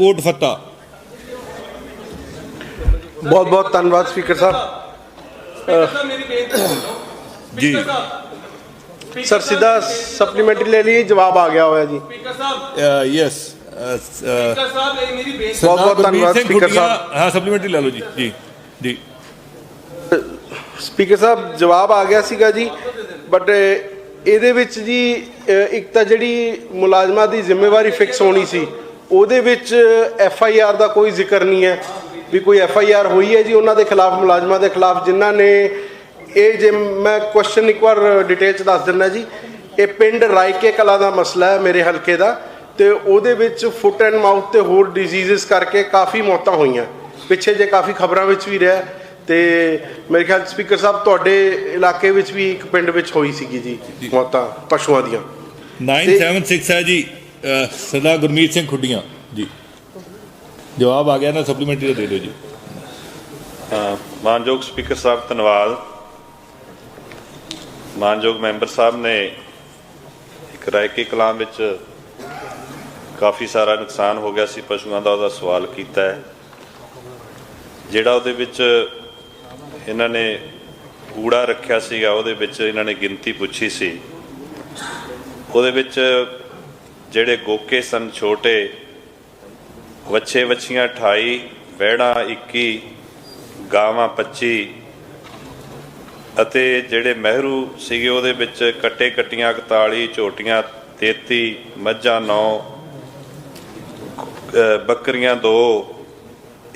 ਕੋਟ ਫੱਤਾ ਬਹੁਤ ਬਹੁਤ ਧੰਨਵਾਦ ਸਪੀਕਰ ਸਾਹਿਬ। ਮੇਰੀ ਬੇਨਤੀ ਜੀ। ਸਰ ਸਿੱਧਾ ਸਪਲੀਮੈਂਟਰੀ ਲੈ ਲਈ ਜਵਾਬ ਆ ਗਿਆ ਹੋਇਆ ਜੀ। ਸਪੀਕਰ ਸਾਹਿਬ। ਯੈਸ ਸਪੀਕਰ ਸਾਹਿਬ ਇਹ ਮੇਰੀ ਬੇਨਤੀ ਬਹੁਤ ਬਹੁਤ ਧੰਨਵਾਦ ਸਪੀਕਰ ਸਾਹਿਬ। ਹਾਂ ਸਪਲੀਮੈਂਟਰੀ ਲੈ ਲਓ ਜੀ। ਜੀ ਜੀ। ਸਪੀਕਰ ਸਾਹਿਬ ਜਵਾਬ ਆ ਗਿਆ ਸੀਗਾ ਜੀ ਬਟ ਇਹਦੇ ਵਿੱਚ ਜੀ ਇੱਕ ਤਾਂ ਜਿਹੜੀ ਮੁਲਾਜ਼ਮਾਂ ਦੀ ਜ਼ਿੰਮੇਵਾਰੀ ਫਿਕਸ ਹੋਣੀ ਸੀ ਉਹਦੇ ਵਿੱਚ ਐਫ ਆਈ ਆਰ ਦਾ ਕੋਈ ਜ਼ਿਕਰ ਨਹੀਂ ਹੈ ਵੀ ਕੋਈ ਐਫ ਆਈ ਆਰ ਹੋਈ ਹੈ ਜੀ ਉਹਨਾਂ ਦੇ ਖਿਲਾਫ ਮੁਲਾਜ਼ਮਾਂ ਦੇ ਖਿਲਾਫ ਜਿਨ੍ਹਾਂ ਨੇ ਇਹ ਜੇ ਮੈਂ ਕੁਐਸਚਨ ਇੱਕ ਵਾਰ ਡਿਟੇਲ ਚ ਦੱਸ ਦਿੰਦਾ ਜੀ ਇਹ ਪਿੰਡ ਰਾਇਕੇ ਕਲਾ ਦਾ ਮਸਲਾ ਹੈ ਮੇਰੇ ਹਲਕੇ ਦਾ ਤੇ ਉਹਦੇ ਵਿੱਚ ਫੁੱਟ ਐਂਡ ਮਾਊਥ ਤੇ ਹੋਰ ਡਿਜ਼ੀਜ਼ਸ ਕਰਕੇ ਕਾਫੀ ਮੌਤਾਂ ਹੋਈਆਂ। ਪਿੱਛੇ ਜੇ ਕਾਫੀ ਖਬਰਾਂ ਵਿੱਚ ਵੀ ਰਿਹਾ ਤੇ ਮੇਰੇ ਖਿਆਲ ਸਪੀਕਰ ਸਾਹਿਬ ਤੁਹਾਡੇ ਇਲਾਕੇ ਵਿੱਚ ਵੀ ਇੱਕ ਪਿੰਡ ਵਿੱਚ ਹੋਈ ਸੀਗੀ ਜੀ ਮੌਤਾਂ ਪਸ਼ੂਆਂ ਦੀਆਂ। 976 ਹੈ ਜੀ। ਸਰਦਾਰ ਗੁਰਮੀਤ ਸਿੰਘ ਖੁੱਡੀਆਂ ਜੀ। ਜਵਾਬ ਆ ਗਿਆ ਨਾ ਸਪਲੀਮੈਂਟਰੀ ਦੇ ਦਿਓ ਜੀ। ਅ, ਮਾਨਯੋਗ ਸਪੀਕਰ ਸਾਹਿਬ ਧੰਨਵਾਦ। ਮਾਨਯੋਗ ਮੈਂਬਰ ਸਾਹਿਬ ਨੇ ਇੱਕ ਰਾਇਕੇ ਕਲਾਮ ਵਿੱਚ ਕਾਫੀ ਸਾਰਾ ਨੁਕਸਾਨ ਹੋ ਗਿਆ ਸੀ ਪਸ਼ੂਆਂ ਦਾ ਉਹਦਾ ਸਵਾਲ ਕੀਤਾ ਹੈ। ਜਿਹੜਾ ਉਹਦੇ ਵਿੱਚ ਇਹਨਾਂ ਨੇ ਕੂੜਾ ਰੱਖਿਆ ਸੀਗਾ ਉਹਦੇ ਵਿੱਚ ਇਹਨਾਂ ਨੇ ਗਿਣਤੀ ਪੁੱਛੀ ਸੀ। ਉਹਦੇ ਵਿੱਚ ਜਿਹੜੇ ਗੋਕੇ ਸਨ ਛੋਟੇ, ਵੱਛੇ ਵੱਛੀਆਂ 28 ਵਹਿੜਾਂ 21 ਗਾਵਾਂ 25 ਅਤੇ ਜਿਹੜੇ ਮਹਿਰੂ ਸੀਗੇ ਉਹਦੇ ਵਿੱਚ ਕੱਟੇ ਕੱਟੀਆਂ 41 ਝੋਟੀਆਂ 33 ਮੱਝਾਂ 9 ਬੱਕਰੀਆਂ 2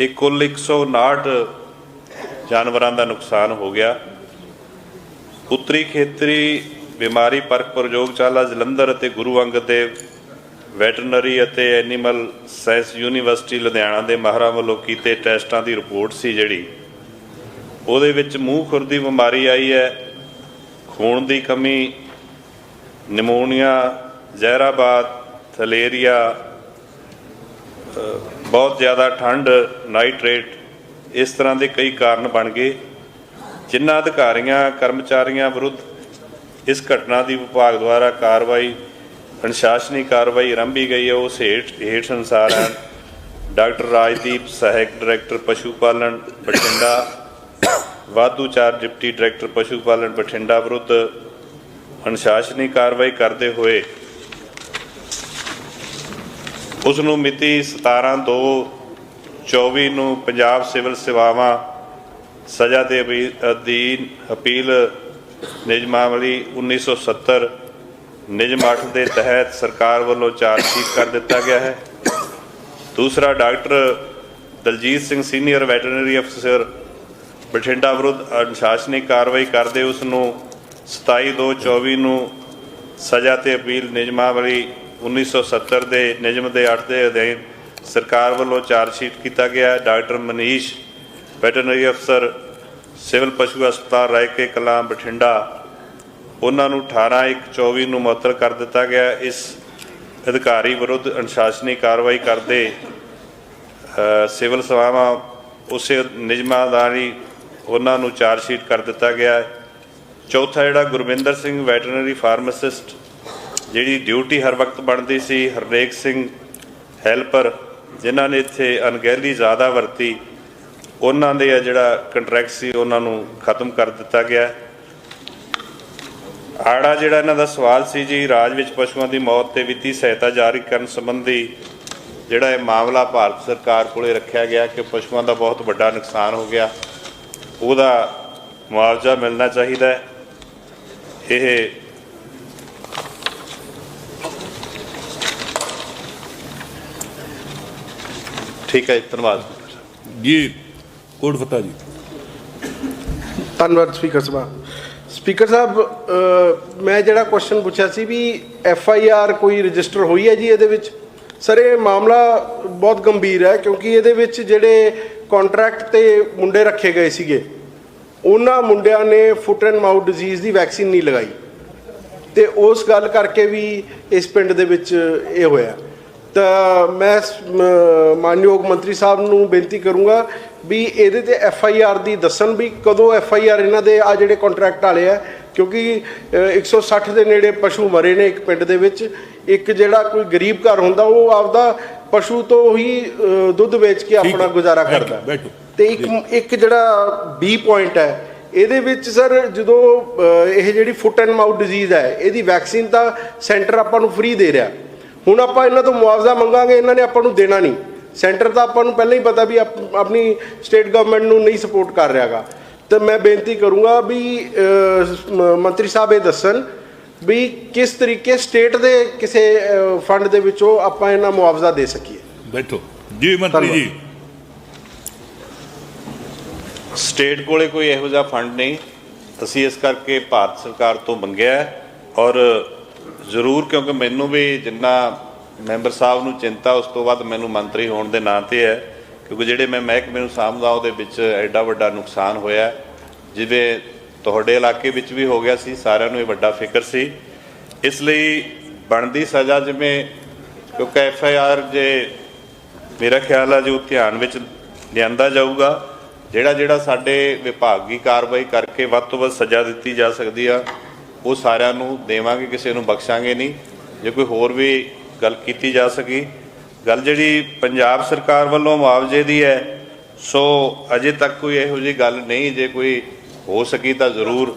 ਇਹ ਕੁੱਲ 159 ਜਾਨਵਰਾਂ ਦਾ ਨੁਕਸਾਨ ਹੋ ਗਿਆ। ਉੱਤਰੀ ਖੇਤਰੀ ਬਿਮਾਰੀ ਪਰਕ ਪ੍ਰਯੋਗਸ਼ਾਲਾ ਜਲੰਧਰ ਅਤੇ ਗੁਰੂ ਅੰਗਦ ਦੇਵ ਵੈਟਰਨਰੀ ਅਤੇ ਐਨੀਮਲ ਸਾਇੰਸ ਯੂਨੀਵਰਸਿਟੀ ਲੁਧਿਆਣਾ ਦੇ ਮਾਹਰਾਂ ਵੱਲੋਂ ਕੀਤੇ ਟੈਸਟਾਂ ਦੀ ਰਿਪੋਰਟ ਸੀ ਜਿਹੜੀ। ਉਹਦੇ ਵਿੱਚ ਮੂੰਹ ਖੁਰ ਦੀ ਬਿਮਾਰੀ ਆਈ ਹੈ, ਖੂਨ ਦੀ ਕਮੀ, ਨਿਮੋਨੀਆ, ਜ਼ਹਿਰਾਬਾਦ, ਥਲੇਰੀਆ ਬਹੁਤ ਜ਼ਿਆਦਾ ਠੰਡ, ਨਾਈਟ੍ਰੇਟ, ਇਸ ਤਰ੍ਹਾਂ ਦੇ ਕਈ ਕਾਰਨ ਬਣ ਗਏ, ਜਿਨ੍ਹਾਂ ਅਧਿਕਾਰੀਆਂ, ਕਰਮਚਾਰੀਆਂ ਵਿਰੁੱਧ ਇਸ ਘਟਨਾ ਦੀ ਵਿਭਾਗ ਦੁਆਰਾ ਕਾਰਵਾਈ ਅਨੁਸ਼ਾਸਨੀ ਕਾਰਵਾਈ ਆਰੰਭੀ ਗਈ ਹੈ। ਉਸ ਹੇਠ ਹੇਠ ਸੰਸਾਰ ਹਨ ਡਾਕਟਰ ਰਾਜਦੀਪ ਸਹਾਇਕ ਡਾਇਰੈਕਟਰ ਪਸ਼ੂ ਪਾਲਣ ਬਠਿੰਡਾ, ਵਾਧੂ ਚਾਰ ਡਿਪਟੀ ਡਾਇਰੈਕਟਰ ਪਸ਼ੂ ਪਾਲਣ ਬਠਿੰਡਾ ਵਿਰੁੱਧ ਅਨੁਸ਼ਾਸਨੀ ਕਾਰਵਾਈ ਕਰਦੇ ਹੋਏ ਉਸ ਨੂੰ ਮਿਤੀ 17 2 24 ਨੂੰ ਪੰਜਾਬ ਸਿਵਲ ਸੇਵਾਵਾਂ ਸਜ਼ਾ ਦੇ ਅਭੀ- ਅਧੀਨ ਅਪੀਲ ਨਿਯਮਾਵਲੀ 1970 ਨਿਯਮ 8 ਦੇ ਤਹਿਤ ਸਰਕਾਰ ਵੱਲੋਂ ਚਾਰਜਸ਼ੀਟ ਕਰ ਦਿੱਤਾ ਗਿਆ ਹੈ। ਦੂਸਰਾ, doctor Daljit Singh senior veterinary ਅਫਸਰ ਬਠਿੰਡਾ ਵਿਰੁੱਧ ਅਨੁਸ਼ਾਸਨਿਕ ਕਾਰਵਾਈ ਕਰਦੇ ਉਸ ਨੂੰ 27 2 24 ਨੂੰ ਸਜ਼ਾ ਤੇ ਅਪੀਲ। ਨਿਯਮਾਵਲੀ 1970 ਦੇ ਨਿਯਮ ਦੇ 8 ਦੇ ਅਧੀਨ ਸਰਕਾਰ ਵੱਲੋਂ ਚਾਰਜਸ਼ੀਟ ਕੀਤਾ ਗਿਆ। ਡਾਕਟਰ ਮਨੀਸ਼ ਵੈਟਰਨਰੀ ਅਫਸਰ ਸਿਵਲ ਪਸ਼ੂ ਹਸਪਤਾਲ ਰਾਇਕੇ ਕਲਾਂ ਬਠਿੰਡਾ ਉਹਨਾਂ ਨੂੰ 18 1 24 ਨੂੰ ਮੁਅੱਤਲ ਕਰ ਦਿੱਤਾ ਗਿਆ। ਇਸ ਅਧਿਕਾਰੀ ਵਿਰੁੱਧ ਅਨੁਸ਼ਾਸਨੀ ਕਾਰਵਾਈ ਕਰਦੇ ਸਿਵਲ ਸੇਵਾਵਾਂ ਉਸੇ ਨਿਯਮਾਦਾਰੀ ਉਹਨਾਂ ਨੂੰ ਚਾਰਜ ਸ਼ੀਟ ਕਰ ਦਿੱਤਾ ਗਿਆ। ਹੈ ਚੌਥਾ ਜਿਹੜਾ ਗੁਰਵਿੰਦਰ ਸਿੰਘ ਵੈਟਰਨਰੀ ਫਾਰਮਾਸਿਸਟ, ਜਿਹੜੀ ਡਿਊਟੀ ਹਰ ਵਕਤ ਬਣਦੀ ਸੀ, ਹਰਨੇਕ ਸਿੰਘ ਹੈਲਪਰ, ਜਿਨ੍ਹਾਂ ਨੇ ਇੱਥੇ ਅਣਗਹਿਲੀ ਜ਼ਿਆਦਾ ਵਰਤੀ, ਉਹਨਾਂ ਦੇ ਜਿਹੜਾ ਕੰਟਰੈਕਟ ਸੀ, ਉਹਨਾਂ ਨੂੰ ਖਤਮ ਕਰ ਦਿੱਤਾ ਗਿਆ। ਹੈ ਆੜਾ ਜਿਹੜਾ ਇਹਨਾਂ ਦਾ ਸਵਾਲ ਸੀ ਜੀ ਰਾਜ ਵਿੱਚ ਪਸ਼ੂਆਂ ਦੀ ਮੌਤ ਤੇ ਵਿੱਤੀ ਸਹਾਇਤਾ ਜਾਰੀ ਕਰਨ ਸੰਬੰਧੀ ਜਿਹੜਾ ਇਹ ਮਾਮਲਾ ਭਾਰਤ ਸਰਕਾਰ ਕੋਲੇ ਰੱਖਿਆ ਗਿਆ ਕਿ ਪਸ਼ੂਆਂ ਦਾ ਬਹੁਤ ਵੱਡਾ ਨੁਕਸਾਨ ਹੋ ਗਿਆ। ਉਹਦਾ ਮੁਆਵਜ਼ਾ ਮਿਲਣਾ ਚਾਹੀਦਾ ਹੈ। ਇਹ ਠੀਕ ਹੈ ਧੰਨਵਾਦ। ਜੀ ਕੋਟ ਫੱਤਾ ਜੀ। ਧੰਨਵਾਦ ਸਪੀਕਰ ਸਾਹਿਬ। ਸਪੀਕਰ ਸਾਹਿਬ ਮੈਂ ਜਿਹੜਾ ਕੁਐਸਚਨ ਪੁੱਛਿਆ ਸੀ ਵੀ ਐਫ ਆਈ ਆਰ ਕੋਈ ਰਜਿਸਟਰ ਹੋਈ ਹੈ ਜੀ ਇਹਦੇ ਵਿੱਚ? ਸਰ ਇਹ ਮਾਮਲਾ ਬਹੁਤ ਗੰਭੀਰ ਹੈ ਕਿਉਂਕਿ ਇਹਦੇ ਵਿੱਚ ਜਿਹੜੇ ਕੰਟਰੈਕਟ ਤੇ ਮੁੰਡੇ ਰੱਖੇ ਗਏ ਸੀਗੇ, ਉਹਨਾਂ ਮੁੰਡਿਆਂ ਨੇ ਫੁੱਟ ਐਂਡ ਮਾਊਥ ਡਿਜ਼ੀਜ਼ ਦੀ ਵੈਕਸੀਨ ਨਹੀਂ ਲਗਾਈ। ਤੇ ਉਸ ਗੱਲ ਕਰਕੇ ਵੀ ਇਸ ਪਿੰਡ ਦੇ ਵਿੱਚ ਇਹ ਹੋਇਆ। ਤਾਂ ਮੈਂ, ਮਾਨਯੋਗ ਮੰਤਰੀ ਸਾਹਿਬ ਨੂੰ ਬੇਨਤੀ ਕਰੂੰਗਾ ਵੀ ਇਹਦੇ ਤੇ ਐਫ ਆਈ ਆਰ ਦੀ ਦੱਸਣ ਵੀ ਕਦੋਂ ਐਫ ਆਈ ਆਰ ਇਹਨਾਂ ਦੇ ਆ ਜਿਹੜੇ ਕੰਟਰੈਕਟ ਵਾਲੇ ਆ ਕਿਉਂਕਿ ਅ, 160 ਦੇ ਨੇੜੇ ਪਸ਼ੂ ਮਰੇ ਨੇ ਇੱਕ ਪਿੰਡ ਦੇ ਵਿੱਚ ਇੱਕ ਜਿਹੜਾ ਕੋਈ ਗਰੀਬ ਘਰ ਹੁੰਦਾ ਉਹ ਆਪਦਾ ਪਸ਼ੂ ਤੋਂ ਹੀ ਦੁੱਧ ਵੇਚ ਕੇ ਆਪਣਾ। ਗੁਜ਼ਾਰਾ. ਕਰਦਾ। ਤੇ ਇੱਕ ਇੱਕ ਜਿਹੜਾ ਬੀ ਪੁਆਇੰਟ ਹੈ ਇਹਦੇ ਵਿੱਚ ਸਰ ਜਦੋਂ ਇਹ ਜਿਹੜੀ ਫੁੱਟ ਐਂਡ ਮਾਊਥ ਡਿਜ਼ੀਜ਼ ਹੈ ਇਹਦੀ ਵੈਕਸੀਨ ਤਾਂ ਸੈਂਟਰ ਆਪਾਂ ਨੂੰ ਫ੍ਰੀ ਦੇ ਰਿਹਾ ਹੁਣ ਆਪਾਂ ਇਹਨਾਂ ਤੋਂ ਮੁਆਵਜ਼ਾ ਮੰਗਾਂਗੇ ਇਹਨਾਂ ਨੇ ਆਪਾਂ ਨੂੰ ਦੇਣਾ ਨਹੀਂ ਸੈਂਟਰ ਤਾਂ ਆਪਾਂ ਨੂੰ ਪਹਿਲਾਂ ਹੀ ਪਤਾ ਵੀ ਆਪ- ਆਪਣੀ ਸਟੇਟ ਗਵਰਨਮੈਂਟ ਨੂੰ ਨਹੀਂ ਸਪੋਰਟ ਕਰ ਰਿਹਾਗਾ। ਤੇ ਮੈਂ ਬੇਨਤੀ ਕਰੂੰਗਾ ਵੀ ਮੰਤਰੀ ਸਾਹਿਬ ਇਹ ਦੱਸਣ ਵੀ ਕਿਸ ਤਰੀਕੇ ਸਟੇਟ ਦੇ ਕਿਸੇ ਫੰਡ ਦੇ ਵਿੱਚੋਂ ਆਪਾਂ ਇਹਨਾਂ ਮੁਆਵਜ਼ਾ ਦੇ ਸਕੀਏ। ਬੈਠੋ। ਜੀ ਮੰਤਰੀ ਜੀ। ਸਟੇਟ ਕੋਲੇ ਕੋਈ ਇਹੋ ਜਿਹਾ ਫੰਡ ਨਹੀਂ। ਅਸੀਂ ਇਸ ਕਰਕੇ ਭਾਰਤ ਸਰਕਾਰ ਤੋਂ ਮੰਗਿਆ ਔਰ ਜ਼ਰੂਰ ਕਿਉਂਕਿ ਮੈਨੂੰ ਵੀ ਜਿੰਨਾ ਮੈਂਬਰ ਸਾਹਿਬ ਨੂੰ ਚਿੰਤਾ, ਉਸ ਤੋਂ ਬਾਅਦ ਮੈਨੂੰ ਮੰਤਰੀ ਹੋਣ ਦੇ ਨਾਂ ਤੇ ਹੈ, ਕਿਉਂਕਿ ਜਿਹੜੇ ਮੈਂ ਮਹਿਕਮੇ ਨੂੰ ਸਾਂਭਦਾ, ਉਹਦੇ ਵਿੱਚ ਐਡਾ ਵੱਡਾ ਨੁਕਸਾਨ ਹੋਇਆ ਜਿਵੇਂ ਤੁਹਾਡੇ ਇਲਾਕੇ ਵਿੱਚ ਵੀ ਹੋ ਗਿਆ ਸੀ, ਸਾਰਿਆਂ ਨੂੰ ਇਹ ਵੱਡਾ ਫਿਕਰ ਸੀ। ਇਸ ਲਈ ਬਣਦੀ ਸਜ਼ਾ ਜਿਵੇਂ ਕਿਉਂਕਿ ਐਫ ਆਈ ਆਰ ਜੇ ਮੇਰਾ ਖਿਆਲ ਹੈ ਜੋ ਧਿਆਨ ਵਿੱਚ ਲਿਆਂਦਾ ਜਾਊਗਾ, ਜਿਹੜਾ ਜਿਹੜਾ ਸਾਡੇ ਵਿਭਾਗੀ ਕਾਰਵਾਈ ਕਰਕੇ ਵੱਧ ਤੋਂ ਵੱਧ ਸਜ਼ਾ ਦਿੱਤੀ ਜਾ ਸਕਦੀ ਆ, ਉਹ ਸਾਰਿਆਂ ਨੂੰ ਦੇਵਾਂਗੇ, ਕਿਸੇ ਨੂੰ ਬਖਸ਼ਾਂਗੇ ਨਹੀਂ। ਜੇ ਕੋਈ ਹੋਰ ਵੀ ਗੱਲ ਕੀਤੀ ਜਾ ਸਕੀ। ਗੱਲ ਜਿਹੜੀ ਪੰਜਾਬ ਸਰਕਾਰ ਵੱਲੋਂ ਮੁਆਵਜ਼ੇ ਦੀ ਹੈ ਸੋ ਅਜੇ ਤੱਕ ਕੋਈ ਇਹੋ ਜਿਹੀ ਗੱਲ ਨਹੀਂ ਜੇ ਕੋਈ ਹੋ ਸਕੀ ਤਾਂ ਜ਼ਰੂਰ।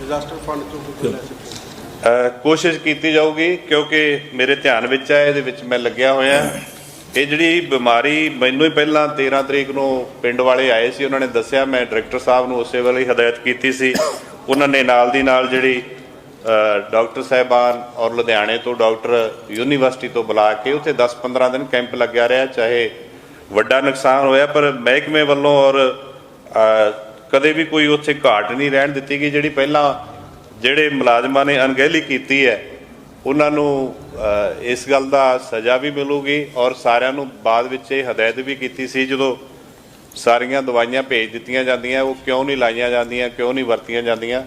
ਡਿਜ਼ਾਸਟਰ ਫੰਡ ਤੋਂ ਕੋਸ਼ਿਸ਼ ਕੀਤੀ ਜਾਊਗੀ ਕਿਉਂਕਿ ਮੇਰੇ ਧਿਆਨ ਵਿੱਚ ਹੈ ਇਹਦੇ ਵਿੱਚ ਮੈਂ ਲੱਗਿਆ ਹੋਇਆ। ਇਹ ਜਿਹੜੀ ਬਿਮਾਰੀ ਮੈਨੂੰ ਹੀ ਪਹਿਲਾਂ 13 ਤਰੀਕ ਨੂੰ ਪਿੰਡ ਵਾਲੇ ਆਏ ਸੀ ਉਹਨਾਂ ਨੇ ਦੱਸਿਆ ਮੈਂ ਡਾਇਰੈਕਟਰ ਸਾਹਿਬ ਨੂੰ ਉਸੇ ਵੇਲੇ ਹਦਾਇਤ ਕੀਤੀ ਸੀ। ਉਹਨਾਂ ਨੇ ਨਾਲ ਦੀ ਨਾਲ ਜਿਹੜੀ ਡਾਕਟਰ ਸਾਹਿਬਾਨ ਔਰ ਲੁਧਿਆਣੇ ਤੋਂ ਡਾਕਟਰ ਯੂਨੀਵਰਸਿਟੀ ਤੋਂ ਬੁਲਾ ਕੇ ਉੱਥੇ 10-15 ਦਿਨ ਕੈਂਪ ਲੱਗਿਆ ਰਿਹਾ, ਚਾਹੇ ਵੱਡਾ ਨੁਕਸਾਨ ਹੋਇਆ, ਪਰ ਮਹਿਕਮੇ ਵੱਲੋਂ ਔਰ ਕਦੇ ਵੀ ਕੋਈ ਉੱਥੇ ਘਾਟ ਨਹੀਂ ਰਹਿਣ ਦਿੱਤੀ ਗਈ, ਜਿਹੜੀ ਪਹਿਲਾਂ ਜਿਹੜੇ ਮੁਲਾਜ਼ਮਾਂ ਨੇ ਅਣਗਹਿਲੀ ਕੀਤੀ ਹੈ, ਉਹਨਾਂ ਨੂੰ ਇਸ ਗੱਲ ਦਾ ਸਜ਼ਾ ਵੀ ਮਿਲੂਗੀ ਔਰ ਸਾਰਿਆਂ ਨੂੰ ਬਾਅਦ ਵਿੱਚ ਇਹ ਹਦਾਇਤ ਵੀ ਕੀਤੀ ਸੀ, ਜਦੋਂ ਸਾਰੀਆਂ ਦਵਾਈਆਂ ਭੇਜ ਦਿੱਤੀਆਂ ਜਾਂਦੀਆਂ, ਉਹ ਕਿਉਂ ਨਹੀਂ ਲਾਈਆਂ ਜਾਂਦੀਆਂ, ਕਿਉਂ ਨਹੀਂ ਵਰਤੀਆਂ ਜਾਂਦੀਆਂ।